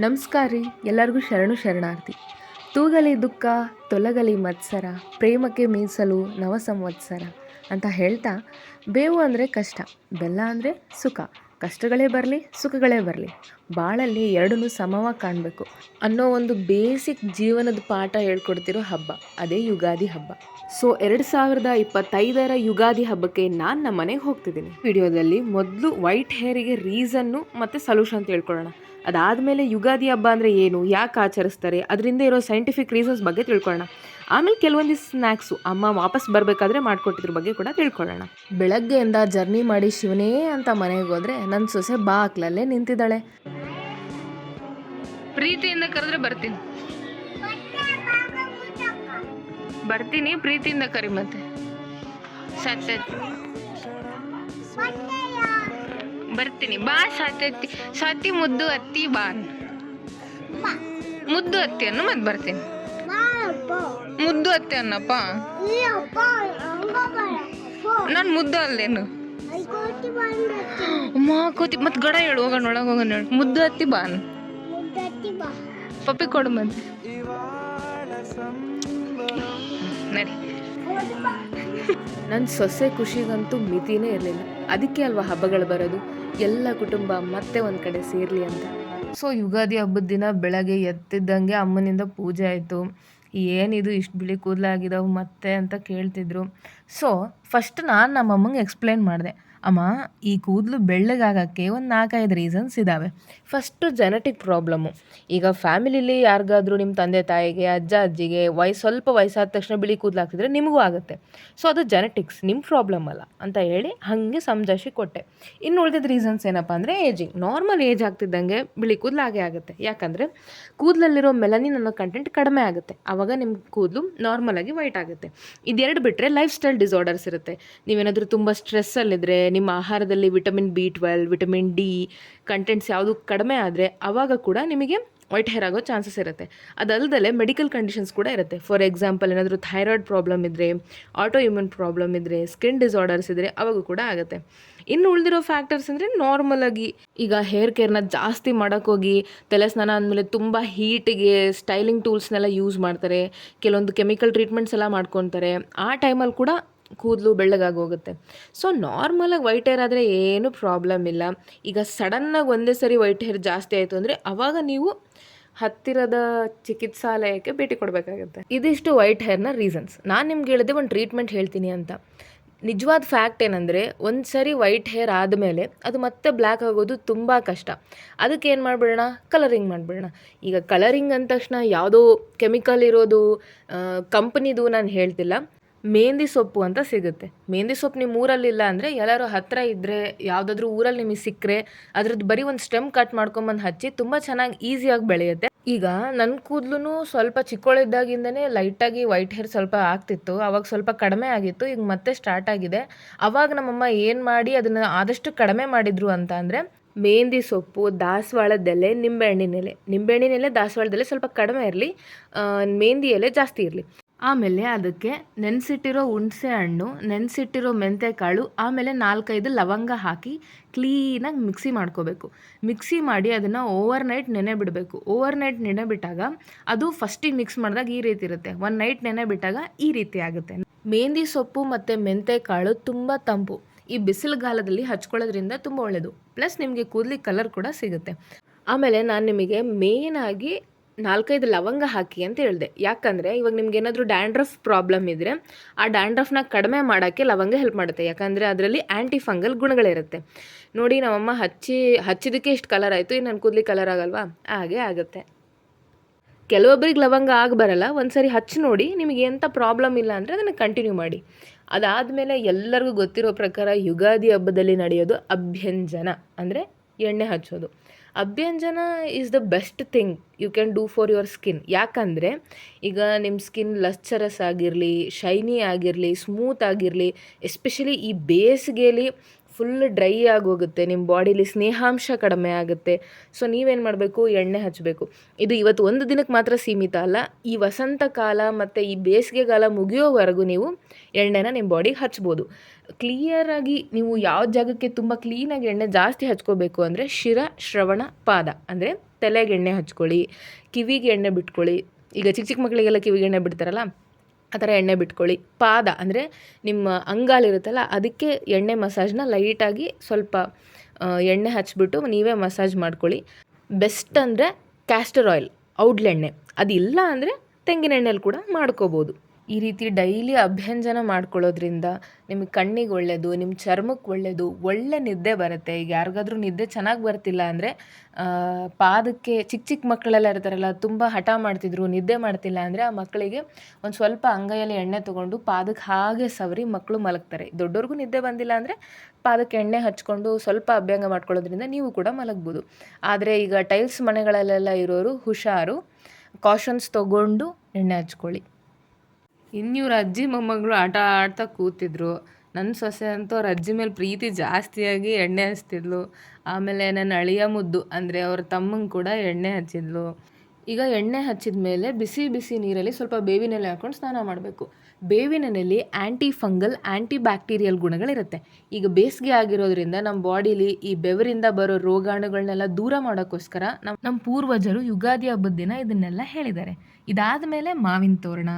ನಮಸ್ಕಾರ ರೀ. ಎಲ್ಲರಿಗೂ ಶರಣು ಶರಣಾರ್ಥಿ. ತೂಗಲಿ ದುಃಖ, ತೊಲಗಲಿ ಮತ್ಸರ, ಪ್ರೇಮಕ್ಕೆ ಮೀಸಲು ನವ ಸಂವತ್ಸರ ಅಂತ ಹೇಳ್ತಾ, ಬೇವು ಅಂದರೆ ಕಷ್ಟ, ಬೆಲ್ಲ ಅಂದರೆ ಸುಖ. ಕಷ್ಟಗಳೇ ಬರಲಿ, ಸುಖಗಳೇ ಬರಲಿ. ಬಾಳಲ್ಲಿ ಎರಡನ್ನೂ ಸಮವಾಗಿ ಕಾಣಬೇಕು. ಅನ್ನೋ ಒಂದು ಬೇಸಿಕ್ ಜೀವನದ ಪಾಠ ಹೇಳ್ಕೊಡ್ತಿರೋ ಹಬ್ಬ. ಅದೇ ಯುಗಾದಿ ಹಬ್ಬ. ಸೊ, ಎರಡು ಸಾವಿರದ ಇಪ್ಪತ್ತೈದರ ಯುಗಾದಿ ಹಬ್ಬಕ್ಕೆ ನಾನು ನಮ್ಮ ಮನೆಗೆ ಹೋಗ್ತಿದ್ದೀನಿ. ವಿಡಿಯೋದಲ್ಲಿ ಮೊದಲು ವೈಟ್ ಹೇರಿಗೆ ರೀಸನ್ನು ಮತ್ತು ಸೊಲ್ಯೂಷನ್ ತಿಳ್ಕೊಳ್ಳೋಣ ಅದಾದಮೇಲೆ ಯುಗಾದಿ ಹಬ್ಬ ಅಂದರೆ ಏನು, ಯಾಕೆ ಆಚರಿಸ್ತಾರೆ, ಅದರಿಂದ ಇರೋ ಸೈಂಟಿಫಿಕ್ ರೀಸನ್ಸ್ ಬಗ್ಗೆ ತಿಳ್ಕೊಳ್ಳೋಣ. ಆಮೇಲೆ ಕೆಲವೊಂದಿಷ್ಟು ಸ್ನ್ಯಾಕ್ಸು ಅಮ್ಮ ವಾಪಸ್ ಬರಬೇಕಾದ್ರೆ ಮಾಡಿಕೊಟ್ಟಿದ್ರ ಬಗ್ಗೆ ಕೂಡ ತಿಳ್ಕೊಳ್ಳೋಣ. ಬೆಳಗ್ಗೆಯಿಂದ ಜರ್ನಿ ಮಾಡಿ ಶಿವನೇ ಅಂತ ಮನೆಗೆ ಹೋದ್ರೆ ನನ್ನ ಸೊಸೆ ಬಾಕ್ಲಲ್ಲೇ ನಿಂತಿದ್ದಾಳೆ. ಪ್ರೀತಿಯಿಂದ ಕರೆದ್ರೆ ಬರ್ತೀನಿ. ಬರ್ತೀನಿ ಪ್ರೀತಿಯಿಂದ ಕರಿ ಮತ್ತೆ. ಸತ್ಯ ಬರ್ತೀನಿ ಬಾ ಸತ್ಯತಿ ಸತಿ ಮುದ್ದು ಅತ್ತಿ ಬಾ ಮುದ್ದು ಅತ್ತಿ ಅನ್ನು ಮತ್ತೆ ಬರ್ತೀನಿ. ಮುದ್ದು ಅತ್ತೆ ಅನ್ನಪ್ಪ. ನಾನು ಮುದ್ದು ಅಲ್ಲೇನು? ಅಮ್ಮ ಕೂತಿ ಮತ್ತೆ ಗಡ ಹೇಳು ಹೋಗೋಣ ಒಳಗೆ ಹೋಗೋಣ ಹೇಳು. ಮುದ್ದು ಅತ್ತಿ ಬಾ. ಪಪ್ಪಿ ಕೊಡು ಮತ್ತೆ ನಡಿ. ನನ್ನ ಸೊಸೆ ಖುಷಿಗಂತೂ ಮಿತಿನೇ ಇರಲಿಲ್ಲ. ಅದಕ್ಕೆ ಅಲ್ವಾ ಹಬ್ಬಗಳು ಬರೋದು? ಎಲ್ಲ ಕುಟುಂಬ ಮತ್ತೆ ಒಂದು ಕಡೆ ಸೇರಲಿ ಅಂತ. ಸೊ ಯುಗಾದಿ ಹಬ್ಬದ ದಿನ ಬೆಳಗ್ಗೆ ಎತ್ತಿದ್ದಂಗೆ ಅಮ್ಮನಿಂದ ಪೂಜೆ ಆಯಿತು. ಏನಿದು ಇಷ್ಟು ಬಿಳಿ ಕೂದಲಾಗಿದಾವೆ ಮತ್ತೆ ಅಂತ ಕೇಳ್ತಿದ್ರು. ಸೊ ಫಸ್ಟ್ ನಾನು ನಮ್ಮ ಅಮ್ಮಂಗೆ ಎಕ್ಸ್ಪ್ಲೇನ್ ಮಾಡಿದೆ. ಅಮ್ಮ, ಈ ಕೂದಲು ಬೆಳ್ಳಗಾಗಕ್ಕೆ ಒಂದು ನಾಲ್ಕೈದು ರೀಸನ್ಸ್ ಇದ್ದಾವೆ ಫಸ್ಟು ಜೆನೆಟಿಕ್ ಪ್ರಾಬ್ಲಮ್ಮು ಈಗ ಫ್ಯಾಮಿಲಿಲಿ ಯಾರಿಗಾದರೂ ನಿಮ್ಮ ತಂದೆ, ತಾಯಿಗೆ, ಅಜ್ಜ, ಅಜ್ಜಿಗೆ ವಯಸ್ಸು ಸ್ವಲ್ಪ ವಯಸ್ಸಾದ ತಕ್ಷಣ ಬಿಳಿ ಕೂದಲು ಆಗ್ತಿದ್ರೆ ನಿಮಗೂ ಆಗುತ್ತೆ. ಸೊ ಅದು ಜೆನೆಟಿಕ್ಸ್ ನಿಮ್ಮ ಪ್ರಾಬ್ಲಮ್ ಅಲ್ಲ ಅಂತ ಹೇಳಿ ಹಾಗೆ ಸಮಜಾಯಿಸಿ ಕೊಟ್ಟೆ. ಇನ್ನು ಉಳಿದಿದ್ದ ರೀಸನ್ಸ್ ಏನಪ್ಪ ಅಂದರೆ ಏಜಿಂಗ್ ನಾರ್ಮಲ್ ಏಜ್ ಆಗ್ತಿದ್ದಂಗೆ ಬಿಳಿ ಕೂದಲು ಹಾಗೆ ಆಗುತ್ತೆ. ಯಾಕಂದರೆ ಕೂದಲಲ್ಲಿರೋ ಮೆಲನಿನ್ ಅನ್ನೋ ಕಂಟೆಂಟ್ ಕಡಿಮೆ ಆಗುತ್ತೆ. ಆವಾಗ ನಿಮ್ಮ ಕೂದಲು ನಾರ್ಮಲಾಗಿ ವೈಟ್ ಆಗುತ್ತೆ. ಇದೆರಡು ಬಿಟ್ಟರೆ ಲೈಫ್ ಸ್ಟೈಲ್ ಡಿಸಾರ್ಡರ್ಸ್ ಇರುತ್ತೆ. ನೀವೇನಾದರೂ ತುಂಬ ಸ್ಟ್ರೆಸ್ಸಲ್ಲಿದ್ದರೆ ನಿಮ್ಮ ಆಹಾರದಲ್ಲಿ vitamin B twelve vitamin D contents ಯಾವುದು ಕಡಿಮೆ ಆದರೆ ಆವಾಗ ಕೂಡ ನಿಮಗೆ ವೈಟ್ ಹೇರ್ ಆಗೋ ಚಾನ್ಸಸ್ ಇರುತ್ತೆ. ಅದಲ್ಲದೆ ಮೆಡಿಕಲ್ ಕಂಡೀಷನ್ಸ್ ಕೂಡ ಇರುತ್ತೆ. ಫಾರ್ ಎಕ್ಸಾಂಪಲ್ ಏನಾದರೂ ಥೈರಾಯ್ಡ್ ಪ್ರಾಬ್ಲಮ್ ಇದ್ದರೆ ಆಟೋ ಇಮ್ಯೂನ್ ಪ್ರಾಬ್ಲಮ್ ಇದ್ದರೆ ಸ್ಕಿನ್ ಡಿಸಾರ್ಡರ್ಸ್ ಇದ್ದರೆ ಅವಾಗೂ ಕೂಡ ಆಗುತ್ತೆ. ಇನ್ನು ಉಳಿದಿರೋ ಫ್ಯಾಕ್ಟರ್ಸ್ ಅಂದರೆ ನಾರ್ಮಲಾಗಿ ಈಗ ಹೇರ್ ಕೇರ್ನ ಜಾಸ್ತಿ ಮಾಡೋಕ್ಕೋಗಿ ತಲೆ ಸ್ನಾನ ಅಂದಮೇಲೆ ತುಂಬ ಹೀಟಿಗೆ ಸ್ಟೈಲಿಂಗ್ ಟೂಲ್ಸ್ನೆಲ್ಲ ಯೂಸ್ ಮಾಡ್ತಾರೆ. ಕೆಲವೊಂದು ಕೆಮಿಕಲ್ ಟ್ರೀಟ್ಮೆಂಟ್ಸ್ ಎಲ್ಲ ಮಾಡ್ಕೊತಾರೆ. ಆ ಟೈಮಲ್ಲಿ ಕೂಡ ಕೂದಲು ಬೆಳ್ಳಗಾಗಿ ಹೋಗುತ್ತೆ ಸೊ ನಾರ್ಮಲಾಗಿ ವೈಟ್ ಹೇರ್ ಆದರೆ ಏನೂ ಪ್ರಾಬ್ಲಮ್ ಇಲ್ಲ. ಈಗ ಸಡನ್ನಾಗಿ ಒಂದೇ ಸರಿ ವೈಟ್ ಹೇರ್ ಜಾಸ್ತಿ ಆಯಿತು ಅಂದರೆ ಆವಾಗ ನೀವು ಹತ್ತಿರದ ಚಿಕಿತ್ಸಾಲಯಕ್ಕೆ ಭೇಟಿ ಕೊಡಬೇಕಾಗುತ್ತೆ. ಇದಿಷ್ಟು ವೈಟ್ ಹೇರ್ನ ರೀಸನ್ಸ್ ನಾನು ನಿಮ್ಗೆ ಹೇಳಿದೆ ಒಂದು ಟ್ರೀಟ್ಮೆಂಟ್ ಹೇಳ್ತೀನಿ ಅಂತ. ನಿಜವಾದ ಫ್ಯಾಕ್ಟ್ ಏನಂದರೆ, ಒಂದು ಸರಿ ವೈಟ್ ಹೇರ್ ಆದಮೇಲೆ ಅದು ಮತ್ತೆ ಬ್ಲ್ಯಾಕ್ ಆಗೋದು ತುಂಬ ಕಷ್ಟ. ಅದಕ್ಕೆ ಏನು ಮಾಡಿಬಿಡೋಣ? ಕಲರಿಂಗ್ ಮಾಡಿಬಿಡೋಣ. ಈಗ ಕಲರಿಂಗ್ ಅಂದ ತಕ್ಷಣ ಯಾವುದೋ ಕೆಮಿಕಲ್ ಇರೋದು ಕಂಪ್ನಿದು ನಾನು ಹೇಳ್ತಿಲ್ಲ. ಮೆಹಂದಿ ಸೊಪ್ಪು ಅಂತ ಸಿಗುತ್ತೆ. ಮೆಹಂದಿ ಸೊಪ್ಪು ನಿಮ್ಮ ಊರಲ್ಲಿಲ್ಲ ಅಂದರೆ ಎಲ್ಲರೂ ಹತ್ತಿರ ಇದ್ದರೆ ಯಾವುದಾದ್ರೂ ಊರಲ್ಲಿ ನಿಮಗೆ ಸಿಕ್ಕರೆ, ಅದ್ರದ್ದು ಬರೀ ಒಂದು ಸ್ಟೆಮ್ ಕಟ್ ಮಾಡ್ಕೊಂಬಂದು ಹಚ್ಚಿ ತುಂಬ ಚೆನ್ನಾಗಿ ಈಸಿಯಾಗಿ ಬೆಳೆಯುತ್ತೆ. ಈಗ ನನ್ನ ಕೂದಲು ಸ್ವಲ್ಪ ಚಿಕ್ಕವಳಿದ್ದಾಗಿಂದನೇ ಲೈಟಾಗಿ ವೈಟ್ ಹೇರ್ ಸ್ವಲ್ಪ ಆಗ್ತಿತ್ತು, ಅವಾಗ ಸ್ವಲ್ಪ ಕಡಿಮೆ ಆಗಿತ್ತು, ಈಗ ಮತ್ತೆ ಸ್ಟಾರ್ಟ್ ಆಗಿದೆ. ಅವಾಗ ನಮ್ಮಮ್ಮ ಏನು ಮಾಡಿ ಅದನ್ನು ಆದಷ್ಟು ಕಡಿಮೆ ಮಾಡಿದ್ರು ಅಂತ ಅಂದರೆ, ಮೆಹಂದಿ ಸೊಪ್ಪು, ದಾಸವಾಳದ ಎಲೆ ನಿಂಬೆಹಣ್ಣಿನ ಎಲೆ. ನಿಂಬೆಹಣ್ಣಿನ ಎಲೆ ದಾಸವಾಳದ ಎಲೆ ಸ್ವಲ್ಪ ಕಡಿಮೆ ಇರಲಿ ಮೆಹಂದಿ ಎಲೆ ಜಾಸ್ತಿ ಇರಲಿ. ಆಮೇಲೆ ಅದಕ್ಕೆ ನೆನೆಸಿಟ್ಟಿರೋ ಹುಣಸೆ ಹಣ್ಣು, ನೆನೆಸಿಟ್ಟಿರೋ ಮೆಂತೆಕಾಳು, ಆಮೇಲೆ ನಾಲ್ಕೈದು ಲವಂಗ ಹಾಕಿ ಕ್ಲೀನಾಗಿ ಮಿಕ್ಸಿ ಮಾಡ್ಕೋಬೇಕು. ಮಿಕ್ಸಿ ಮಾಡಿ ಅದನ್ನು ಓವರ್ ನೈಟ್ ನೆನೆ ಬಿಡಬೇಕು. ಓವರ್ ನೈಟ್ ನೆನೆ ಬಿಟ್ಟಾಗ ಅದು ಫಸ್ಟಿಗೆ ಮಿಕ್ಸ್ ಮಾಡಿದಾಗ ಈ ರೀತಿ ಇರುತ್ತೆ. ಒನ್ ನೈಟ್ ನೆನೆ ಬಿಟ್ಟಾಗ ಈ ರೀತಿ ಆಗುತ್ತೆ. ಮೆಹಂದಿ ಸೊಪ್ಪು ಮತ್ತು ಮೆಂತೆಕಾಳು ತುಂಬ ತಂಪು. ಈ ಬಿಸಿಲುಗಾಲದಲ್ಲಿ ಹಚ್ಕೊಳ್ಳೋದ್ರಿಂದ ತುಂಬ ಒಳ್ಳೆಯದು ಪ್ಲಸ್ ನಿಮಗೆ ಕೂದಲಿಗೆ ಕಲರ್ ಕೂಡ ಸಿಗುತ್ತೆ. ಆಮೇಲೆ ನಾನು ನಿಮಗೆ ಮೇಯ್ನಾಗಿ ನಾಲ್ಕೈದು ಲವಂಗ ಹಾಕಿ ಅಂತ ಹೇಳಿದೆ. ಯಾಕಂದರೆ ಇವಾಗ ನಿಮ್ಗೆ ಏನಾದರೂ ಡ್ಯಾಂಡ್ರಫ್ ಪ್ರಾಬ್ಲಮ್ ಇದ್ದರೆ ಆ ಡ್ಯಾಂಡ್ರಫ್ನ ಕಡಿಮೆ ಮಾಡೋಕ್ಕೆ ಲವಂಗ ಹೆಲ್ಪ್ ಮಾಡುತ್ತೆ. ಯಾಕಂದರೆ ಅದರಲ್ಲಿ ಆ್ಯಂಟಿ ಫಂಗಲ್ ಗುಣಗಳಿರುತ್ತೆ ನೋಡಿ ನಮ್ಮಮ್ಮ ಹಚ್ಚಿ ಹಚ್ಚಿದ್ದಕ್ಕೆ ಇಷ್ಟು ಕಲರ್ ಆಯಿತು ಇನ್ನು ನನ್ನ ಕೂದಲಿ ಕಲರ್ ಆಗಲ್ವಾ? ಹಾಗೆ ಆಗುತ್ತೆ. ಕೆಲವೊಬ್ಬರಿಗೆ ಲವಂಗ ಆಗಿ ಬರಲ್ಲ ಒಂದು ಸರಿ ಹಚ್ಚಿ ನೋಡಿ, ನಿಮಗೆ ಎಂಥ ಪ್ರಾಬ್ಲಮ್ ಇಲ್ಲ ಅಂದರೆ ಅದನ್ನು ಕಂಟಿನ್ಯೂ ಮಾಡಿ. ಅದಾದಮೇಲೆ ಎಲ್ಲರಿಗೂ ಗೊತ್ತಿರೋ ಪ್ರಕಾರ ಯುಗಾದಿ ಹಬ್ಬದಲ್ಲಿ ನಡೆಯೋದು ಅಭ್ಯಂಜನ, ಅಂದರೆ ಎಣ್ಣೆ ಹಚ್ಚೋದು. Abhyanjana is the best thing you can do for your skin ಯಾಕಂದರೆ, ಈಗ ನಿಮ್ಮ ಸ್ಕಿನ್ ಲಚ್ಚರಸ್ ಆಗಿರಲಿ ಶೈನಿ ಆಗಿರಲಿ ಸ್ಮೂತ್ ಆಗಿರಲಿ ಎಸ್ಪೆಷಲಿ ಈ ಬೇಸಿಗೆಯಲ್ಲಿ ಫುಲ್ ಡ್ರೈ ಆಗೋಗುತ್ತೆ ನಿಮ್ಮ ಬಾಡಿಲಿ ಸ್ನೇಹಾಂಶ ಕಡಿಮೆ ಆಗುತ್ತೆ. ಸೊ ನೀವೇನು ಮಾಡಬೇಕು? ಎಣ್ಣೆ ಹಚ್ಚಬೇಕು ಇದು ಇವತ್ತು ಒಂದು ದಿನಕ್ಕೆ ಮಾತ್ರ ಸೀಮಿತ ಅಲ್ಲ, ಈ ವಸಂತ ಕಾಲ ಮತ್ತು ಈ ಬೇಸಿಗೆಗಾಲ ಮುಗಿಯೋವರೆಗೂ ನೀವು ಎಣ್ಣೆನ ನಿಮ್ಮ ಬಾಡಿಗೆ ಹಚ್ಬೋದು. ಕ್ಲಿಯರಾಗಿ ನೀವು ಯಾವ ಜಾಗಕ್ಕೆ ತುಂಬ ಕ್ಲೀನಾಗಿ ಎಣ್ಣೆ ಜಾಸ್ತಿ ಹಚ್ಕೋಬೇಕು ಅಂದರೆ ಶಿರ, ಶ್ರವಣ, ಪಾದ. ಅಂದರೆ ತಲೆಗೆ ಎಣ್ಣೆ ಹಚ್ಕೊಳ್ಳಿ, ಕಿವಿಗೆ ಎಣ್ಣೆ ಬಿಟ್ಕೊಳ್ಳಿ. ಈಗ ಚಿಕ್ಕ ಚಿಕ್ಕ ಮಕ್ಕಳಿಗೆಲ್ಲ ಕಿವಿಗೆ ಎಣ್ಣೆ ಬಿಡ್ತಾರಲ್ಲ ಆ ಥರ ಎಣ್ಣೆ ಬಿಟ್ಕೊಳ್ಳಿ. ಪಾದ ಅಂದರೆ ನಿಮ್ಮ ಅಂಗಾಲಿರುತ್ತಲ್ಲ ಅದಕ್ಕೆ ಎಣ್ಣೆ ಮಸಾಜ್ನ ಲೈಟಾಗಿ ಸ್ವಲ್ಪ ಎಣ್ಣೆ ಹಚ್ಬಿಟ್ಟು ನೀವೇ ಮಸಾಜ್ ಮಾಡ್ಕೊಳ್ಳಿ. ಬೆಸ್ಟ್ ಅಂದರೆ ಕ್ಯಾಸ್ಟರ್ ಆಯಿಲ್ ಔಡ್ಲೆಣ್ಣೆ ಅದಿಲ್ಲ ಅಂದರೆ ತೆಂಗಿನ ಎಣ್ಣೆಲಿ ಕೂಡ ಮಾಡ್ಕೋಬೋದು. ಈ ರೀತಿ ಡೈಲಿ ಅಭ್ಯಂಜನ ಮಾಡ್ಕೊಳ್ಳೋದ್ರಿಂದ ನಿಮಗೆ ಕಣ್ಣಿಗೆ ಒಳ್ಳೆಯದು ನಿಮ್ಮ ಚರ್ಮಕ್ಕೆ ಒಳ್ಳೆಯದು ಒಳ್ಳೆ ನಿದ್ದೆ ಬರುತ್ತೆ. ಈಗ ಯಾರಿಗಾದ್ರೂ ನಿದ್ದೆ ಚೆನ್ನಾಗಿ ಬರ್ತಿಲ್ಲ ಅಂದರೆ ಪಾದಕ್ಕೆ ಚಿಕ್ಕ ಚಿಕ್ಕ ಮಕ್ಕಳೆಲ್ಲ ಇರ್ತಾರಲ್ಲ, ತುಂಬ ಹಠ ಮಾಡ್ತಿದ್ರು, ನಿದ್ದೆ ಮಾಡ್ತಿಲ್ಲ ಅಂದರೆ ಆ ಮಕ್ಕಳಿಗೆ ಒಂದು ಸ್ವಲ್ಪ ಅಂಗೈಯಲ್ಲಿ ಎಣ್ಣೆ ತೊಗೊಂಡು ಪಾದಕ್ಕೆ ಹಾಗೆ ಸವರಿ ಮಕ್ಕಳು ಮಲಗ್ತಾರೆ. ದೊಡ್ಡವ್ರಿಗೂ ನಿದ್ದೆ ಬಂದಿಲ್ಲ ಅಂದರೆ ಪಾದಕ್ಕೆ ಎಣ್ಣೆ ಹಚ್ಕೊಂಡು ಸ್ವಲ್ಪ ಅಭ್ಯಂಗ ಮಾಡ್ಕೊಳ್ಳೋದ್ರಿಂದ ನೀವು ಕೂಡ ಮಲಗ್ಬೋದು. ಆದರೆ ಈಗ ಟೈಲ್ಸ್ ಮನೆಗಳಲ್ಲೆಲ್ಲ ಇರೋರು ಹುಷಾರು, ಕಾಷನ್ಸ್ ತೊಗೊಂಡು ಎಣ್ಣೆ ಹಚ್ಕೊಳ್ಳಿ. ಇನ್ನಿವ್ರ ಅಜ್ಜಿ ಮೊಮ್ಮಗಳು ಆಟ ಆಡ್ತಾ ಕೂತಿದ್ರು. ನನ್ನ ಸೊಸೆ ಅಂತೂ ಅವ್ರ ಅಜ್ಜಿ ಮೇಲೆ ಪ್ರೀತಿ ಜಾಸ್ತಿಯಾಗಿ ಎಣ್ಣೆ ಹಚ್ತಿದ್ಲು. ಆಮೇಲೆ ನನ್ನ ಅಳಿಯ ಮುದ್ದು, ಅಂದರೆ ಅವ್ರ ತಮ್ಮಂಗೆ ಕೂಡ ಎಣ್ಣೆ ಹಚ್ಚಿದ್ಲು. ಈಗ ಎಣ್ಣೆ ಹಚ್ಚಿದ ಮೇಲೆ ಬಿಸಿ ಬಿಸಿ ನೀರಲ್ಲಿ ಸ್ವಲ್ಪ ಬೇವಿನೆಲೆ ಹಾಕ್ಕೊಂಡು ಸ್ನಾನ ಮಾಡಬೇಕು. ಬೇವಿನೆಲೆಯಲ್ಲಿ ಆ್ಯಂಟಿ ಫಂಗಲ್ ಆ್ಯಂಟಿ ಬ್ಯಾಕ್ಟೀರಿಯಲ್ ಗುಣಗಳಿರುತ್ತೆ. ಈಗ ಬೇಸಿಗೆ ಆಗಿರೋದ್ರಿಂದ ನಮ್ಮ ಬಾಡಿಲಿ ಈ ಬೆವರಿಂದ ಬರೋ ರೋಗಾಣುಗಳನ್ನೆಲ್ಲ ದೂರ ಮಾಡೋಕ್ಕೋಸ್ಕರ ನಮ್ಮ ನಮ್ಮ ಪೂರ್ವಜರು ಯುಗಾದಿ ಹಬ್ಬದ ದಿನ ಇದನ್ನೆಲ್ಲ ಹೇಳಿದ್ದಾರೆ. ಇದಾದ ಮೇಲೆ ಮಾವಿನ ತೋರಣ.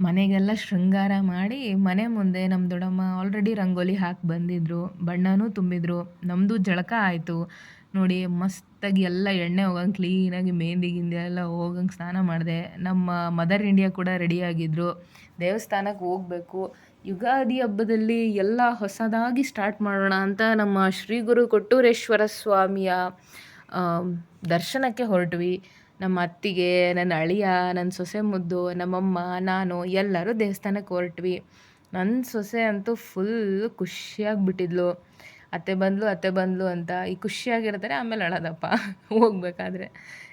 ಮನೆಗೆಲ್ಲ ಶೃಂಗಾರ ಮಾಡಿ ಮನೆ ಮುಂದೆ ನಮ್ಮ ದೊಡ್ಡಮ್ಮ ಆಲ್ರೆಡಿ ರಂಗೋಲಿ ಹಾಕಿ ಬಂದಿದ್ರು, ಬಣ್ಣನೂ ತುಂಬಿದ್ರು. ನಮ್ಮದು ಜಳಕ ಆಯಿತು. ನೋಡಿ, ಮಸ್ತಾಗಿ ಎಲ್ಲ ಎಣ್ಣೆ ಹೋಗಂಗೆ ಕ್ಲೀನಾಗಿ ಮೆಹಂದಿ ಗಿಂದಿ ಎಲ್ಲ ಹೋಗಂಗೆ ಸ್ನಾನ ಮಾಡಿದೆ. ನಮ್ಮ ಮದರ್ ಇಂಡಿಯಾ ಕೂಡ ರೆಡಿಯಾಗಿದ್ದರು ದೇವಸ್ಥಾನಕ್ಕೆ ಹೋಗಬೇಕು. ಯುಗಾದಿ ಹಬ್ಬದಲ್ಲಿ ಎಲ್ಲ ಹೊಸದಾಗಿ ಸ್ಟಾರ್ಟ್ ಮಾಡೋಣ ಅಂತ ನಮ್ಮ ಶ್ರೀ ಗುರು ಕೊಟ್ಟೂರೇಶ್ವರ ಸ್ವಾಮಿಯ ದರ್ಶನಕ್ಕೆ ಹೊರಟ್ವಿ. ನಮ್ಮ ಅತ್ತಿಗೆ, ನನ್ನ ಅಳಿಯ, ನನ್ನ ಸೊಸೆ ಮುದ್ದು, ನಮ್ಮಮ್ಮ, ನಾನು ಎಲ್ಲರೂ ದೇವಸ್ಥಾನಕ್ಕೆ ಹೊರಟ್ವಿ. ನನ್ನ ಸೊಸೆ ಅಂತೂ ಫುಲ್ ಖುಷಿಯಾಗಿ ಬಿಟ್ಟಿದ್ಲು ಅತ್ತೆ ಬಂದ್ಲು ಅತ್ತೆ ಬಂದ್ಲು ಅಂತ ಈ ಖುಷಿಯಾಗಿರ್ತಾರೆ, ಆಮೇಲೆ ಅಳೋದಪ್ಪ ಹೋಗ್ಬೇಕಾದ್ರೆ.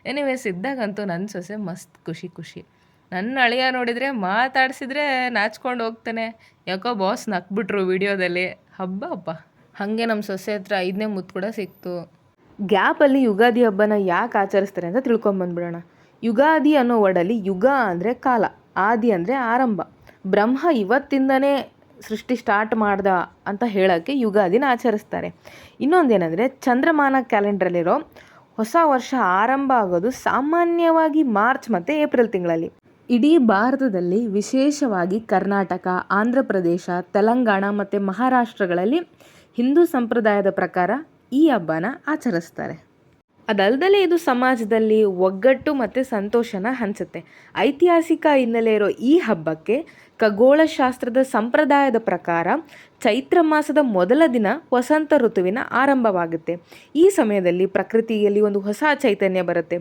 ಎನಿವೇಸ್ ಇದ್ದಾಗಂತೂ ನನ್ನ ಸೊಸೆ ಮಸ್ತ್ ಖುಷಿ ಖುಷಿ. ನನ್ನ ಅಳಿಯ ನೋಡಿದರೆ ಮಾತಾಡಿಸಿದ್ರೆ ನಾಚ್ಕೊಂಡು ಹೋಗ್ತಾನೆ. ಯಾಕೋ ಬಾಸ್ ನಕ್ಬಿಟ್ರು ವಿಡಿಯೋದಲ್ಲಿ. ಹಬ್ಬ ಅಪ್ಪ. ಹಾಗೆ ನಮ್ಮ ಸೊಸೆ ಹತ್ರ ಐದನೇ ಮುತ್ತು ಕೂಡ ಸಿಕ್ತು. ಗ್ಯಾಪಲ್ಲಿ ಯುಗಾದಿ ಹಬ್ಬನ ಯಾಕೆ ಆಚರಿಸ್ತಾರೆ ಅಂತ ತಿಳ್ಕೊಂಬಂದ್ಬಿಡೋಣ ಯುಗಾದಿ ಅನ್ನೋ ವರ್ಡಲ್ಲಿ ಯುಗ ಅಂದರೆ ಕಾಲ, ಆದಿ ಅಂದರೆ ಆರಂಭ. ಬ್ರಹ್ಮ ಇವತ್ತಿಂದನೇ ಸೃಷ್ಟಿ ಸ್ಟಾರ್ಟ್ ಮಾಡ್ದ ಅಂತ ಹೇಳೋಕ್ಕೆ ಯುಗಾದಿನ ಆಚರಿಸ್ತಾರೆ. ಇನ್ನೊಂದೇನೆಂದರೆ ಚಂದ್ರಮಾನ ಕ್ಯಾಲೆಂಡ್ರಲ್ಲಿರೋ ಹೊಸ ವರ್ಷ ಆರಂಭ ಆಗೋದು ಸಾಮಾನ್ಯವಾಗಿ ಮಾರ್ಚ್ ಮತ್ತು ಏಪ್ರಿಲ್ ತಿಂಗಳಲ್ಲಿ. ಇಡೀ ಭಾರತದಲ್ಲಿ ವಿಶೇಷವಾಗಿ ಕರ್ನಾಟಕ, ಆಂಧ್ರ ಪ್ರದೇಶ, ತೆಲಂಗಾಣ ಮತ್ತು ಮಹಾರಾಷ್ಟ್ರಗಳಲ್ಲಿ ಹಿಂದೂ ಸಂಪ್ರದಾಯದ ಪ್ರಕಾರ ಈ ಹಬ್ಬನ ಆಚರಿಸ್ತಾರೆ. ಅದಲ್ದಲೇ ಇದು ಸಮಾಜದಲ್ಲಿ ಒಗ್ಗಟ್ಟು ಮತ್ತು ಸಂತೋಷನ ಹಂಚುತ್ತೆ. ಐತಿಹಾಸಿಕ ಹಿನ್ನೆಲೆ ಇರೋ ಈ ಹಬ್ಬಕ್ಕೆ ಖಗೋಳಶಾಸ್ತ್ರದ ಸಂಪ್ರದಾಯದ ಪ್ರಕಾರ ಚೈತ್ರ ಮಾಸದ ಮೊದಲ ದಿನ ವಸಂತ ಋತುವಿನ ಆರಂಭವಾಗುತ್ತೆ. ಈ ಸಮಯದಲ್ಲಿ ಪ್ರಕೃತಿಯಲ್ಲಿ ಒಂದು ಹೊಸ ಚೈತನ್ಯ ಬರುತ್ತೆ.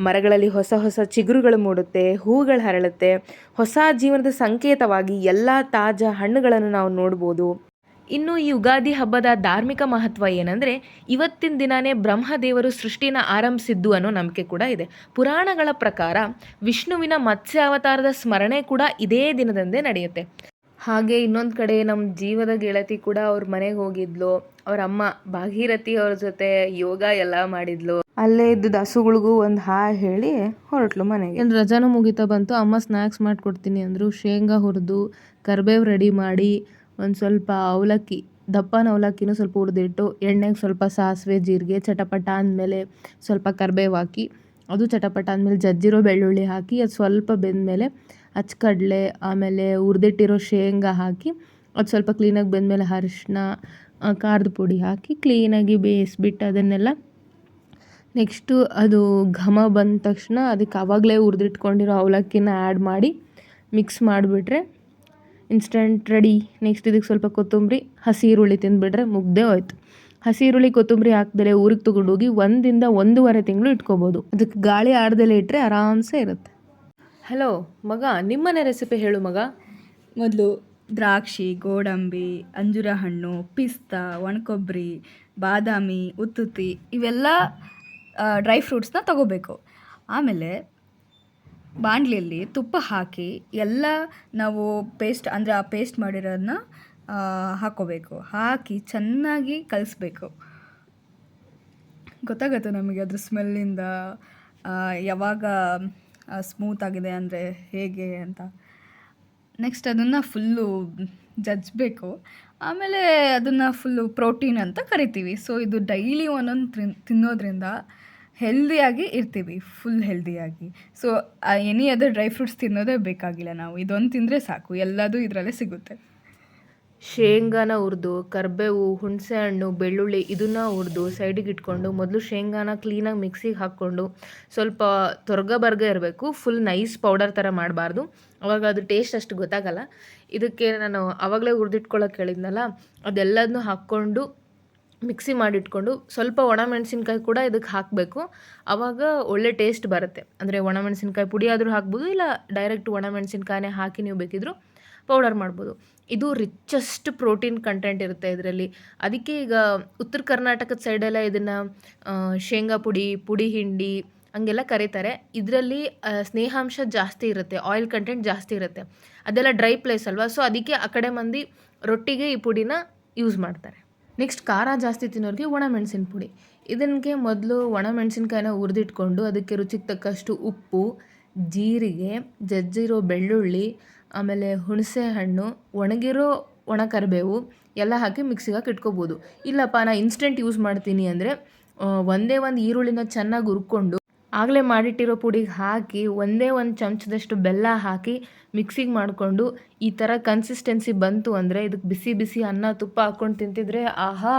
ಮರಗಳಲ್ಲಿ ಹೊಸ ಹೊಸ ಚಿಗುರುಗಳು ಮೂಡುತ್ತೆ ಹೂಗಳು ಹರಳುತ್ತೆ. ಹೊಸ ಜೀವನದ ಸಂಕೇತವಾಗಿ ಎಲ್ಲ ತಾಜಾ ಹಣ್ಣುಗಳನ್ನು ನಾವು ನೋಡ್ಬೋದು. ಇನ್ನು ಈ ಯುಗಾದಿ ಹಬ್ಬದ ಧಾರ್ಮಿಕ ಮಹತ್ವ ಏನಂದರೆ ಇವತ್ತಿನ ದಿನಾನೇ ಬ್ರಹ್ಮದೇವರು ಸೃಷ್ಟಿನ ಆರಂಭಿಸಿದ್ದು ಅನ್ನೋ ನಂಬಿಕೆ ಕೂಡ ಇದೆ. ಪುರಾಣಗಳ ಪ್ರಕಾರ ವಿಷ್ಣುವಿನ ಮತ್ಸ್ಯಾವತಾರದ ಸ್ಮರಣೆ ಕೂಡ ಇದೇ ದಿನದಂದೇ ನಡೆಯುತ್ತೆ. ಹಾಗೆ ಇನ್ನೊಂದು ಕಡೆ ನಮ್ಮ ಜೀವದ ಗೆಳತಿ ಕೂಡ ಅವ್ರ ಮನೆಗೆ ಹೋಗಿದ್ಲು, ಅವ್ರ ಅಮ್ಮ ಭಾಗೀರಥಿ ಅವ್ರ ಜೊತೆ ಯೋಗ ಎಲ್ಲ ಮಾಡಿದ್ಲು. ಅಲ್ಲೇ ಇದ್ದ ಹಸುಗಳಿಗೂ ಒಂದು ಹಾ ಹೇಳಿ ಹೊರಟ್ಲು ಮನೆಗೆ. ರಜಾನು ರಜಾನೂ ಮುಗಿತಾ ಬಂತು, ಅಮ್ಮ ಸ್ನ್ಯಾಕ್ಸ್ ಮಾಡಿಕೊಡ್ತೀನಿ ಅಂದರು, ಶೇಂಗಾ ಹುರಿದು, ಕರ್ಬೇವು ರೆಡಿ ಮಾಡಿ ಒಂದು ಸ್ವಲ್ಪ ಅವಲಕ್ಕಿ, ದಪ್ಪನ ಅವಲಕ್ಕಿನೂ ಸ್ವಲ್ಪ ಹುರಿದಿಟ್ಟು ಎಣ್ಣೆಗೆ ಸ್ವಲ್ಪ ಸಾಸಿವೆ, ಜೀರಿಗೆ, ಚಟಪಟ ಅಂದಮೇಲೆ ಸ್ವಲ್ಪ ಕರ್ಬೇವು ಹಾಕಿ, ಅದು ಚಟಪಟ ಅಂದಮೇಲೆ ಜಜ್ಜಿರೋ ಬೆಳ್ಳುಳ್ಳಿ ಹಾಕಿ, ಅದು ಸ್ವಲ್ಪ ಬೆಂದಮೇಲೆ ಅಚ್ಚಕಡಲೆ, ಆಮೇಲೆ ಹುರಿದಿಟ್ಟಿರೋ ಶೇಂಗಾ ಹಾಕಿ, ಅದು ಸ್ವಲ್ಪ ಕ್ಲೀನಾಗಿ ಬೆಂದಮೇಲೆ ಅರಿಶಿನ ಖಾರದ ಪುಡಿ ಹಾಕಿ ಕ್ಲೀನಾಗಿ ಬೇಯಿಸ್ಬಿಟ್ಟು ಅದನ್ನೆಲ್ಲ ನೆಕ್ಸ್ಟು ಅದು ಘಮ ಬಂದ ತಕ್ಷಣ ಅದಕ್ಕೆ ಆವಾಗಲೇ ಹುರಿದಿಟ್ಕೊಂಡಿರೋ ಅವಲಕ್ಕಿನ ಆ್ಯಡ್ ಮಾಡಿ ಮಿಕ್ಸ್ ಮಾಡಿಬಿಟ್ರೆ ಇನ್ಸ್ಟಂಟ್ ರೆಡಿ. ನೆಕ್ಸ್ಟ್ ಇದಕ್ಕೆ ಸ್ವಲ್ಪ ಕೊತ್ತಂಬರಿ ಹಸಿ ಈರುಳ್ಳಿ ತಿಂದುಬಿಟ್ರೆ ಮುಗ್ದೇ ಹೋಯ್ತು. ಹಸಿ ಈರುಳ್ಳಿ ಕೊತ್ತಂಬರಿ ಹಾಕ್ದಲೆ ಊರಿಗೆ ತೊಗೊಂಡೋಗಿ ಒಂದಿಂದ ಒಂದೂವರೆ ತಿಂಗಳು ಇಟ್ಕೋಬೋದು. ಅದಕ್ಕೆ ಗಾಳಿ ಆಡ್ದಲೆ ಇಟ್ಟರೆ ಆರಾಮ್ಸೆ ಇರುತ್ತೆ. ಹಲೋ, ಮಗ, ನಿಮ್ಮನೆ ರೆಸಿಪಿ ಹೇಳು ಮಗ. ಮೊದಲು ದ್ರಾಕ್ಷಿ, ಗೋಡಂಬಿ, ಅಂಜೂರ ಹಣ್ಣು, ಪಿಸ್ತಾ, ಒಣಕೊಬ್ಬರಿ, ಬಾದಾಮಿ, ಉತ್ತುತ್ತಿ ಇವೆಲ್ಲ ಡ್ರೈ ಫ್ರೂಟ್ಸ್ನ ತಗೋಬೇಕು. ಆಮೇಲೆ ಬಾಣಲಿಯಲ್ಲಿ ತುಪ್ಪ ಹಾಕಿ ಎಲ್ಲ ನಾವು ಪೇಸ್ಟ್ ಅಂದರೆ ಆ ಪೇಸ್ಟ್ ಮಾಡಿರೋದನ್ನ ಹಾಕ್ಕೋಬೇಕು ಹಾಕಿ ಚೆನ್ನಾಗಿ ಕಲಿಸ್ಬೇಕು. ಗೊತ್ತಾಗುತ್ತೆ ನಮಗೆ ಅದ್ರ ಸ್ಮೆಲ್ಲಿಂದ ಯಾವಾಗ ಸ್ಮೂತ್ ಆಗಿದೆ ಅಂದರೆ ಹೇಗೆ ಅಂತ. ನೆಕ್ಸ್ಟ್ ಅದನ್ನು ಫುಲ್ಲು ಜಜ್ಜಬೇಕು ಆಮೇಲೆ ಅದನ್ನು ಫುಲ್ಲು ಪ್ರೋಟೀನ್ ಅಂತ ಕರಿತೀವಿ. ಸೊ ಇದು ಡೈಲಿ ಒಂದೊಂದು ತಿನ್, ತಿನ್ನೋದ್ರಿಂದ ಹೆಲ್ದಿಯಾಗಿ ಇರ್ತೀವಿ full ಹೆಲ್ದಿಯಾಗಿ so any other dry fruits ತಿನ್ನೋದೇ ಬೇಕಾಗಿಲ್ಲ ನಾವು. ಇದೊಂದು ತಿಂದರೆ ಸಾಕು. ಎಲ್ಲದೂ ಇದರಲ್ಲೇ ಸಿಗುತ್ತೆ. ಶೇಂಗಾನ ಹುರಿದು, ಕರ್ಬೇವು ಹುಣಸೆ ಹಣ್ಣು ಬೆಳ್ಳುಳ್ಳಿ ಇದನ್ನ ಹುರಿದು ಸೈಡಿಗೆ ಇಟ್ಕೊಂಡು ಮೊದಲು ಶೇಂಗಾನ ಕ್ಲೀನಾಗಿ ಮಿಕ್ಸಿಗೆ ಹಾಕ್ಕೊಂಡು ಸ್ವಲ್ಪ ತೊರ್ಗ ಬರ್ಗ ಇರಬೇಕು. ಫುಲ್ ನೈಸ್ ಪೌಡರ್ ಥರ ಮಾಡಬಾರ್ದು. ಅವಾಗ ಅದು ಟೇಸ್ಟ್ ಅಷ್ಟು ಗೊತ್ತಾಗಲ್ಲ. ಇದಕ್ಕೆ ನಾನು ಆವಾಗಲೇ ಹುರಿದಿಟ್ಕೊಳ್ಳೋಕೆ ಹೇಳಿದ್ನಲ್ಲ ಅದೆಲ್ಲದನ್ನೂ ಹಾಕ್ಕೊಂಡು ಮಿಕ್ಸಿ ಮಾಡಿಟ್ಕೊಂಡು ಸ್ವಲ್ಪ ಒಣಮೆಣಸಿನ್ಕಾಯಿ ಕೂಡ ಇದಕ್ಕೆ ಹಾಕಬೇಕು. ಆವಾಗ ಒಳ್ಳೆ ಟೇಸ್ಟ್ ಬರುತ್ತೆ. ಅಂದರೆ ಒಣಮೆಣಸಿನ್ಕಾಯಿ ಪುಡಿ ಆದರೂ ಹಾಕ್ಬೋದು, ಇಲ್ಲ ಡೈರೆಕ್ಟ್ ಒಣಮೆಣಸಿನ್ಕಾಯನ್ನೇ ಹಾಕಿ ನೀವು ಬೇಕಿದ್ರು ಪೌಡರ್ ಮಾಡ್ಬೋದು. ಇದು ರಿಚೆಸ್ಟ್ ಪ್ರೋಟೀನ್ ಕಂಟೆಂಟ್ ಇರುತ್ತೆ ಇದರಲ್ಲಿ. ಅದಕ್ಕೆ ಈಗ ಉತ್ತರ ಕರ್ನಾಟಕದ ಸೈಡೆಲ್ಲ ಇದನ್ನು ಶೇಂಗಾ ಪುಡಿ ಪುಡಿ ಹಿಂಡಿ ಹಂಗೆಲ್ಲ ಕರೀತಾರೆ. ಇದರಲ್ಲಿ ಸ್ನೇಹಾಂಶ ಜಾಸ್ತಿ ಇರುತ್ತೆ ಆಯಿಲ್ ಕಂಟೆಂಟ್ ಜಾಸ್ತಿ ಇರುತ್ತೆ. ಅದೆಲ್ಲ ಡ್ರೈ ಪ್ಲೇಸ್ ಅಲ್ವಾ? ಸೊ ಅದಕ್ಕೆ ಆ ಕಡೆ ಮಂದಿ ರೊಟ್ಟಿಗೆ ಈ ಪುಡಿನ ಯೂಸ್ ಮಾಡ್ತಾರೆ. ನೆಕ್ಸ್ಟ್ ಖಾರ ಜಾಸ್ತಿ ತಿನ್ನೋರಿಗೆ ಒಣಮೆಣಸಿನ ಪುಡಿ. ಇದಕ್ಕೆ ಮೊದಲು ಒಣಮೆಣಸಿನ್ಕಾಯಿನ ಹುರಿದಿಟ್ಕೊಂಡು ಅದಕ್ಕೆ ರುಚಿಗೆ ತಕ್ಕಷ್ಟು ಉಪ್ಪು, ಜೀರಿಗೆ, ಜಜ್ಜಿರೋ ಬೆಳ್ಳುಳ್ಳಿ, ಆಮೇಲೆ ಹುಣಸೆ ಹಣ್ಣು, ಒಣಗಿರೋ ಒಣ ಕರಿಬೇವು ಎಲ್ಲ ಹಾಕಿ ಮಿಕ್ಸಿಗೆ ಹಾಕಿ ಇಟ್ಕೋಬೋದು ಇಲ್ಲಪ್ಪ ನಾನು ಇನ್ಸ್ಟೆಂಟ್ ಯೂಸ್ ಮಾಡ್ತೀನಿ ಅಂದರೆ ಒಂದೇ ಒಂದು ಈರುಳ್ಳಿನ ಚೆನ್ನಾಗಿ ಹುರ್ಕೊಂಡು ಆಗಲೇ ಮಾಡಿಟ್ಟಿರೋ ಪುಡಿಗೆ ಹಾಕಿ ಒಂದೇ ಒಂದು ಚಮಚದಷ್ಟು ಬೆಲ್ಲ ಹಾಕಿ ಮಿಕ್ಸಿಗೆ ಮಾಡಿಕೊಂಡು ಈ ಥರ ಕನ್ಸಿಸ್ಟೆನ್ಸಿ ಬಂತು ಅಂದರೆ ಇದಕ್ಕೆ ಬಿಸಿ ಬಿಸಿ ಅನ್ನ ತುಪ್ಪ ಹಾಕ್ಕೊಂಡು ತಿಂತಿದ್ರೆ ಆಹಾ!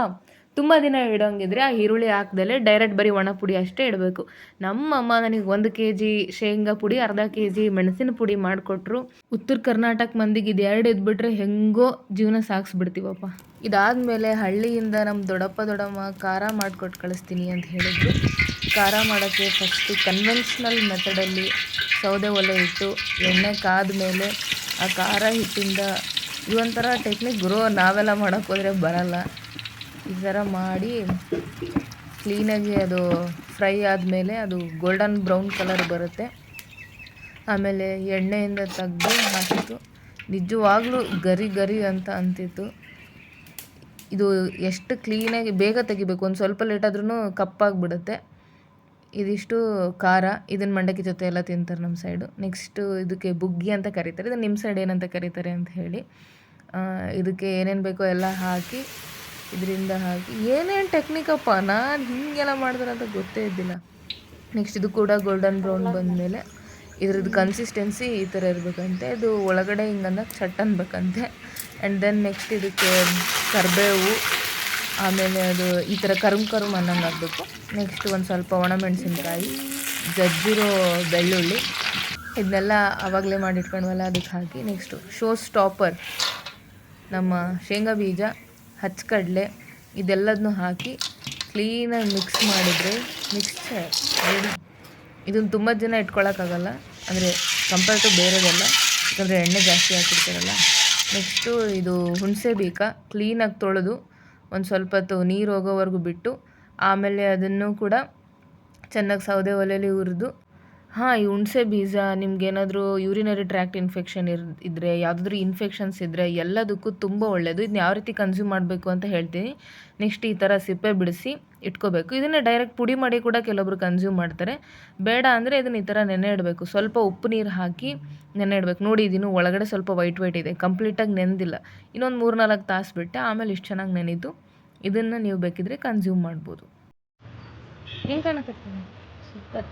ತುಂಬ ದಿನ ಇಡೋಂಗಿದ್ರೆ ಆ ಈರುಳ್ಳಿ ಹಾಕ್ದಲೆ ಡೈರೆಕ್ಟ್ ಬರೀ ಒಣ ಪುಡಿ ಅಷ್ಟೇ ಇಡಬೇಕು. ನಮ್ಮಮ್ಮ ನನಗೆ ಒಂದು ಕೆ ಜಿ ಶೇಂಗಾ ಪುಡಿ, ಅರ್ಧ ಕೆ ಜಿ ಮೆಣಸಿನ ಪುಡಿ ಮಾಡಿಕೊಟ್ರು. ಉತ್ತರ ಕರ್ನಾಟಕ ಮಂದಿಗೆ ಇದು ಎರಡು ಇದ್ಬಿಟ್ರೆ ಹೆಂಗೋ ಜೀವನ ಸಾಗಿಸ್ಬಿಡ್ತೀವಪ್ಪ. ಇದಾದಮೇಲೆ ಹಳ್ಳಿಯಿಂದ ನಮ್ಮ ದೊಡ್ಡಪ್ಪ, ದೊಡ್ಡಮ್ಮ ಖಾರ ಮಾಡಿಕೊಟ್ಟು ಕಳಿಸ್ತೀನಿ ಅಂತ ಹೇಳಿದ್ರು. ಖಾರ ಮಾಡೋಕ್ಕೆ ಫಸ್ಟು ಕನ್ವೆನ್ಷನಲ್ ಮೆಥಡಲ್ಲಿ ಸೌದೆ ಒಲೆ ಇಟ್ಟು ಎಣ್ಣೆ ಕಾದ ಮೇಲೆ ಆ ಖಾರ ಹಿಟ್ಟಿಂದ ಇದೊಂಥರ ಟೆಕ್ನಿಕ್ ಗುರು, ನಾವೆಲ್ಲ ಮಾಡೋಕ್ಕೋದ್ರೆ ಬರಲ್ಲ. ಈ ಥರ ಮಾಡಿ ಕ್ಲೀನಾಗಿ ಅದು ಫ್ರೈ ಆದಮೇಲೆ ಅದು ಗೋಲ್ಡನ್ ಬ್ರೌನ್ ಕಲರ್ ಬರುತ್ತೆ. ಆಮೇಲೆ ಎಣ್ಣೆಯಿಂದ ತೆಗೆದು ಹಾಕಿತ್ತು. ನಿಜವಾಗ್ಲೂ ಗರಿ ಗರಿ ಅಂತ ಅಂತಿತ್ತು. ಇದು ಎಷ್ಟು ಕ್ಲೀನಾಗಿ ಬೇಗ ತೆಗಿಬೇಕು, ಒಂದು ಸ್ವಲ್ಪ ಲೇಟ್ ಆದ್ರೂ ಕಪ್ಪಾಗಿಬಿಡುತ್ತೆ. ಇದಿಷ್ಟು ಖಾರ ಇದನ್ನು ಮಂಡಕ್ಕಿ ಜೊತೆ ಎಲ್ಲ ತಿಂತಾರೆ ನಮ್ಮ ಸೈಡು. ನೆಕ್ಸ್ಟು ಇದಕ್ಕೆ ಬುಗ್ಗಿ ಅಂತ ಕರೀತಾರೆ. ಇದನ್ನು ನಿಮ್ಮ ಸೈಡ್ ಏನಂತ ಕರೀತಾರೆ ಅಂತ ಹೇಳಿ. ಇದಕ್ಕೆ ಏನೇನು ಬೇಕೋ ಎಲ್ಲ ಹಾಕಿ ಇದರಿಂದ ಹಾಕಿ ಏನೇನು ಟೆಕ್ನಿಕಪ್ಪ ನಾನು ಹೀಗೆಲ್ಲ ಮಾಡಿದ್ರೆ ಅಂತ ಗೊತ್ತೇ ಇದ್ದಿಲ್ಲ. ನೆಕ್ಸ್ಟ್ ಇದು ಕೂಡ ಗೋಲ್ಡನ್ ಬ್ರೌನ್ ಬಂದಮೇಲೆ ಇದ್ರದ್ದು ಕನ್ಸಿಸ್ಟೆನ್ಸಿ ಈ ಥರ ಇರಬೇಕಂತೆ. ಇದು ಒಳಗಡೆ ಹಿಂಗಂದ ಚಟ್ ಅನ್ಬೇಕಂತೆ. ಆ್ಯಂಡ್ ದೆನ್ ನೆಕ್ಸ್ಟ್ ಇದಕ್ಕೆ ಕರಿಬೇವು, ಆಮೇಲೆ ಅದು ಈ ಥರ ಕರುಮ್ ಕರುಮ್ ಅನ್ನಂಗೆ ಆಗಬೇಕು. ನೆಕ್ಸ್ಟ್ ಒಂದು ಸ್ವಲ್ಪ ಒಣಮೆಣಸಿನ್ಕಾಯಿ, ಜಜ್ಜಿರೋ ಬೆಳ್ಳುಳ್ಳಿ ಇದನ್ನೆಲ್ಲ ಆವಾಗಲೇ ಮಾಡಿಟ್ಕೊಂಡ್ವಲ್ಲ, ಅದಕ್ಕೆ ಹಾಕಿ ನೆಕ್ಸ್ಟು ಶೋ ಸ್ಟಾಪರ್ ನಮ್ಮ ಶೇಂಗಾ ಬೀಜ. ಹಚ್ಕಡಲೆ ಇದೆಲ್ಲದನ್ನೂ ಹಾಕಿ ಕ್ಲೀನಾಗಿ ಮಿಕ್ಸ್ ಮಾಡಿದರೆ ಮಿಕ್ಸ್ಚರ್ ರೆಡಿ ಇದನ್ನು ತುಂಬ ಜನ ಇಟ್ಕೊಳ್ಳೋಕ್ಕಾಗಲ್ಲ ಅಂದರೆ ಕಂಪೇರ್ ಟು ಬೇರೆದೆಲ್ಲ, ಯಾಕಂದರೆ ಎಣ್ಣೆ ಜಾಸ್ತಿ ಹಾಕಿರ್ತಾರಲ್ಲ. ನೆಕ್ಸ್ಟು ಇದು ಹುಣಸೆ ಬೀಕ, ಕ್ಲೀನಾಗಿ ತೊಳೆದು ಒಂದು ಸ್ವಲ್ಪ ಹೊತ್ತು ನೀರು ಹೋಗೋವರೆಗೂ ಬಿಟ್ಟು, ಆಮೇಲೆ ಅದನ್ನು ಕೂಡ ಚೆನ್ನಾಗಿ ಸೌದೆ ಒಲೆಯಲ್ಲಿ ಹುರಿದು ಹಾಂ, ಈ ಹುಣಸೆ ಬೀಜ, ನಿಮ್ಗೇನಾದರೂ ಯೂರಿನರಿ ಟ್ರ್ಯಾಕ್ಟ್ ಇನ್ಫೆಕ್ಷನ್ ಇರ್ ಇದ್ದರೆ ಯಾವುದಾದ್ರೂ ಇನ್ಫೆಕ್ಷನ್ಸ್ ಇದ್ದರೆ ಎಲ್ಲದಕ್ಕೂ ತುಂಬ ಒಳ್ಳೆಯದು ಇದನ್ನ ಯಾವ ರೀತಿ ಕನ್ಸ್ಯೂಮ್ ಮಾಡಬೇಕು ಅಂತ ಹೇಳ್ತೀನಿ. ನೆಕ್ಸ್ಟ್ ಈ ಥರ ಸಿಪ್ಪೆ ಬಿಡಿಸಿ ಇಟ್ಕೋಬೇಕು. ಇದನ್ನು ಡೈರೆಕ್ಟ್ ಪುಡಿ ಮಾಡಿ ಕೂಡ ಕೆಲವೊಬ್ರು ಕನ್ಸ್ಯೂಮ್ ಮಾಡ್ತಾರೆ. ಬೇಡ ಅಂದರೆ ಇದನ್ನು ಈ ಥರ ನೆನೆ ಇಡಬೇಕು. ಸ್ವಲ್ಪ ಉಪ್ಪು ನೀರು ಹಾಕಿ ನೆನೆ ಇಡಬೇಕು. ನೋಡಿ, ಇದನ್ನು ಒಳಗಡೆ ಸ್ವಲ್ಪ ವೈಟ್ ವೈಟ್ ಇದೆ. ಕಂಪ್ಲೀಟಾಗಿ ನೆನೆದಿಲ್ಲ ಇನ್ನೊಂದು ಮೂರು ನಾಲ್ಕು ತಾಸು ಬಿಟ್ಟೆ ಆಮೇಲೆ ಇಷ್ಟು ಚೆನ್ನಾಗಿ ನೆನೆಯಿತು ಇದನ್ನು ನೀವು ಬೇಕಿದ್ರೆ ಕನ್ಸ್ಯೂಮ್ ಮಾಡ್ಬೋದು. ಹೆಂಗೆ ಕಾಣಕತ್ತೀನಿ ಸೂಪರ್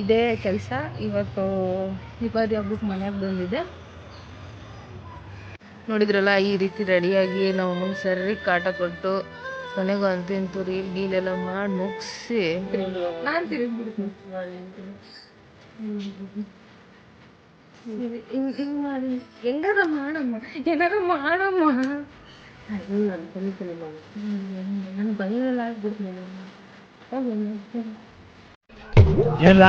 ಇದೇ ಕೆಲಸ. ಇವತ್ತು ಯುಗಾದಿ ಹಬ್ಬಕ್ಕೆ ಮನೆಗೆ ಬಂದಿದೆ ನೋಡಿದ್ರಲ್ಲ ಈ ರೀತಿ ರೆಡಿಯಾಗಿ ನಾವು ಸರಿ ಕಾಟ ಕೊಟ್ಟು ಮನೆಗೆ ಒಂದು ತಿಂತು ರೀಲ್ ಗೀಲೆಲ್ಲ ಮಾಡಿ ಮುಗಿಸಿ. ನಾನು ತಿರುಗ್ಬಿಡ್ತೀನಿ ಹೆಂಗಾರ ಮಾಡಮ್ಮ ಏನಾರ ಮಾಡಮ್ಮ. ನಾನು ಬೈರಲ್ ಆಗ್ಬಿಡ್ತೀನಿ. ಏನ್ಲ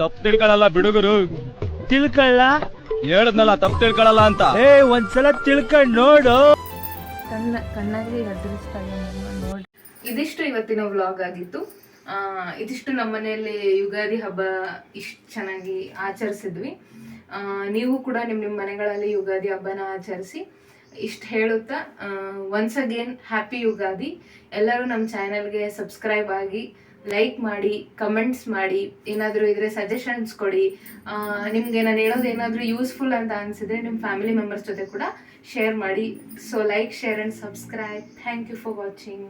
ತಪ್ಪು ತಿಳ್ಕೊಳಲ್ಲ ಬಿಡುಗರು. ತಿಳ್ಕೊಳ್ಳ ಹೇಳದ್ನಲ್ಲ ತಪ್ಪು ತಿಳ್ಕೊಳಲ್ಲ ಅಂತ. ಏ ಒಂದ್ಸಲ ತಿಳ್ಕೊಂಡ್ ನೋಡು. ಕಣ್ಣ ನೋಡಿ. ಇದಿಷ್ಟು ಇವತ್ತಿನ ವ್ಲಾಗ್ ಆಗಿತ್ತು. ಇದಿಷ್ಟು ನಮ್ಮ ಮನೆಯಲ್ಲಿ ಯುಗಾದಿ ಹಬ್ಬ ಇಷ್ಟು ಚೆನ್ನಾಗಿ ಆಚರಿಸಿದ್ವಿ. ನೀವು ಕೂಡ ನಿಮ್ಮ ನಿಮ್ಮ ಮನೆಗಳಲ್ಲಿ ಯುಗಾದಿ ಹಬ್ಬನ ಆಚರಿಸಿ ಇಷ್ಟು ಹೇಳುತ್ತಾ ಒನ್ಸ್ ಅಗೇನ್ ಹ್ಯಾಪಿ ಯುಗಾದಿ. ಎಲ್ಲರೂ ನಮ್ಮ ಚಾನಲ್ಗೆ ಸಬ್ಸ್ಕ್ರೈಬ್ ಆಗಿ ಲೈಕ್ ಮಾಡಿ ಕಮೆಂಟ್ಸ್ ಮಾಡಿ, ಏನಾದರೂ ಇದ್ರೆ ಸಜೆಷನ್ಸ್ ಕೊಡಿ. ನಿಮಗೆ ನಾನು ಹೇಳೋದು ಏನಾದರೂ ಯೂಸ್ಫುಲ್ ಅಂತ ಅನಿಸಿದ್ರೆ ನಿಮ್ಮ ಫ್ಯಾಮಿಲಿ ಮೆಂಬರ್ಸ್ ಜೊತೆ ಕೂಡ ಶೇರ್ ಮಾಡಿ. So like share and subscribe thank you for watching